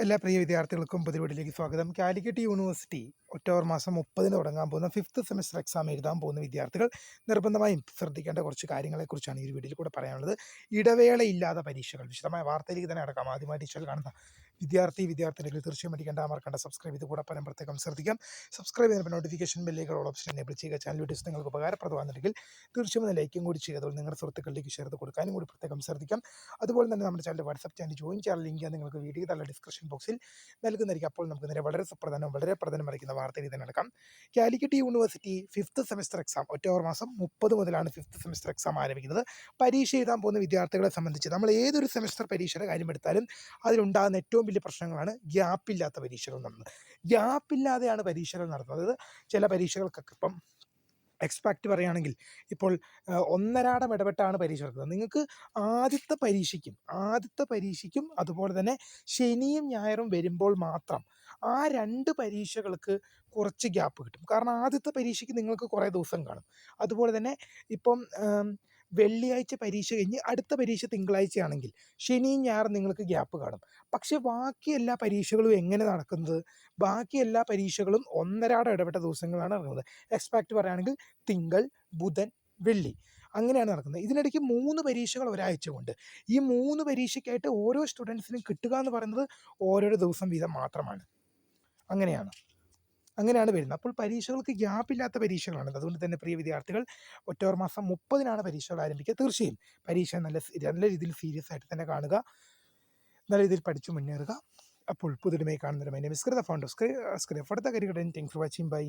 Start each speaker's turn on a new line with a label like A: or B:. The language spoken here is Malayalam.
A: എല്ലാ പ്രിയ വിദ്യാർത്ഥികൾക്കും പുതിയ വീട്ടിലേക്ക് സ്വാഗതം. കാലിക്കറ്റ് യൂണിവേഴ്സിറ്റി ഒക്ടോബർ മാസം മുപ്പതിന് തുടങ്ങാൻ പോകുന്ന ഫിഫ്ത്ത് സെമസ്റ്റർ എക്സാം എഴുതാൻ പോകുന്ന വിദ്യാർത്ഥികൾ നിർബന്ധമായും ശ്രദ്ധിക്കേണ്ട കുറച്ച് കാര്യങ്ങളെക്കുറിച്ചാണ് ഈ ഒരു വീഡിയോയിൽ കൂടെ പറയാനുള്ളത്. ഇടവേളയില്ലാതെ പരീക്ഷകൾ വിശദമായ വാർത്തയിലേക്ക് തന്നെ അടക്കാം ആദ്യമായി ടീച്ചർ കാണുന്ന വിദ്യാർത്ഥി വിദ്യാർത്ഥിനികൾ തീർച്ചയായും പഠിക്കേണ്ട മറക്കേണ്ട സബ്സ്ക്രൈബ് ചെയ്ത് കൂടെ പലം പ്രത്യേകം ശ്രദ്ധിക്കാം. സബ്സ്ക്രൈബ് ചെയ്യുന്ന നോട്ടിഫിക്കേഷൻ ബില്ലേക്കുള്ള ഓപ്ഷൻ എനേബിൾ ചെയ്യുക. ചാനൽ വീഡിയോസ് നിങ്ങൾക്ക് ഉപകാരപ്രദമാണെങ്കിൽ തീർച്ചയായും ഒന്ന് ലൈക്കും കൂടി ചെയ്യുക. അതുപോലെ നിങ്ങളുടെ സുഹൃത്തുക്കളിലേക്ക് ഷെയർ കൊടുക്കാനും കൂടി പ്രത്യേകം ശ്രദ്ധിക്കാം. അതുപോലെ തന്നെ നമ്മുടെ ചാനൽ വാട്സപ്പ് ചാനൽ ജോയിൻ ചെയ്യാൻ ലിങ്ക് നിങ്ങൾക്ക് വീഡിയോ തള്ള ഡിസ്ക്രിപ്ഷൻ ബോക്സിൽ നൽകുന്നതായിരിക്കും. അപ്പോൾ നമുക്ക് നേരെ വളരെ സുപ്രധാനവും വളരെ പ്രധാനം വരയ്ക്കുന്ന വാർത്തയിൽ തന്നെ നടക്കാം. Calicut university fifth semester exam October മാസം മുപ്പത് മുതലാണ് ഫിഫ്ത്ത് സെമസ്റ്റർ എക്സാം ആരംഭിക്കുന്നത്. പരീക്ഷ എഴുതാൻ പോകുന്ന വിദ്യാർത്ഥികളെ സംബന്ധിച്ച് നമ്മൾ ഏതൊരു സെമസ്റ്റർ പരീക്ഷയുടെ കാര്യം എടുത്താലും അതിലുണ്ടാകുന്ന ഏറ്റവും വലിയ പ്രശ്നങ്ങളാണ് ഗ്യാപ്പില്ലാത്ത പരീക്ഷകൾ നടന്നത്. ഗ്യാപ്പില്ലാതെയാണ് പരീക്ഷകൾ നടത്തുന്നത് ചില പരീക്ഷകൾക്കൊക്കെ ഇപ്പം എക്സ്പാക്റ്റ് പറയുകയാണെങ്കിൽ ഇപ്പോൾ ഒന്നരാടം ഇടപെട്ടാണ് പരീക്ഷ നടത്തുന്നത് നിങ്ങൾക്ക് ആദ്യത്തെ പരീക്ഷയ്ക്കും ആദ്യത്തെ പരീക്ഷയ്ക്കും അതുപോലെ തന്നെ ശനിയും ഞായറും വരുമ്പോൾ മാത്രം ആ രണ്ട് പരീക്ഷകൾക്ക് കുറച്ച് ഗ്യാപ്പ് കിട്ടും. കാരണം ആദ്യത്തെ പരീക്ഷയ്ക്ക് നിങ്ങൾക്ക് കുറേ ദിവസം കാണും. അതുപോലെ തന്നെ ഇപ്പം വെള്ളിയാഴ്ച പരീക്ഷ കഴിഞ്ഞ് അടുത്ത പരീക്ഷ തിങ്കളാഴ്ചയാണെങ്കിൽ ശനിയും ഞായറും നിങ്ങൾക്ക് ഗ്യാപ്പ് കാണും. പക്ഷേ ബാക്കി എല്ലാ പരീക്ഷകളും എങ്ങനെ നടക്കുന്നത്? ബാക്കി എല്ലാ പരീക്ഷകളും ഒന്നരാട ഇടപെട്ട ദിവസങ്ങളാണ് നടക്കുന്നത്. എക്സ്പാക്റ്റ് പറയുകയാണെങ്കിൽ തിങ്കൾ ബുധൻ വെള്ളി അങ്ങനെയാണ് നടക്കുന്നത്. ഇതിനിടയ്ക്ക് മൂന്ന് പരീക്ഷകൾ ഒരാഴ്ച കൊണ്ട്. ഈ മൂന്ന് പരീക്ഷയ്ക്കായിട്ട് ഓരോ സ്റ്റുഡൻസിനും കിട്ടുക എന്ന് പറയുന്നത് ഓരോരോ ദിവസം വീതം മാത്രമാണ്. അങ്ങനെയാണ്. അങ്ങനെയാണ് വരുന്നത്. അപ്പോൾ പരീക്ഷകൾക്ക് ഗ്യാപ്പില്ലാത്ത പരീക്ഷകളാണ് അതുകൊണ്ട് തന്നെ പ്രിയ വിദ്യാർത്ഥികൾ ഒക്ടോബർ മാസം മുപ്പതിനാണ് പരീക്ഷകൾ ആരംഭിക്കുക. തീർച്ചയായും പരീക്ഷ നല്ല നല്ല രീതിയിൽ സീരിയസ് ആയിട്ട് തന്നെ കാണുക. നല്ല രീതിയിൽ പഠിച്ചു മുന്നേറുക. അപ്പോൾ പുതുമയെ കാണുന്നവരുമായി നമസ്കൃത ഫൗണ്ട് ഓഫ് സ്ക്രീൻ ഫോട്ടോ കരികടൻ താങ്ക്സ് ഫോർ വാച്ചിങ് ബൈ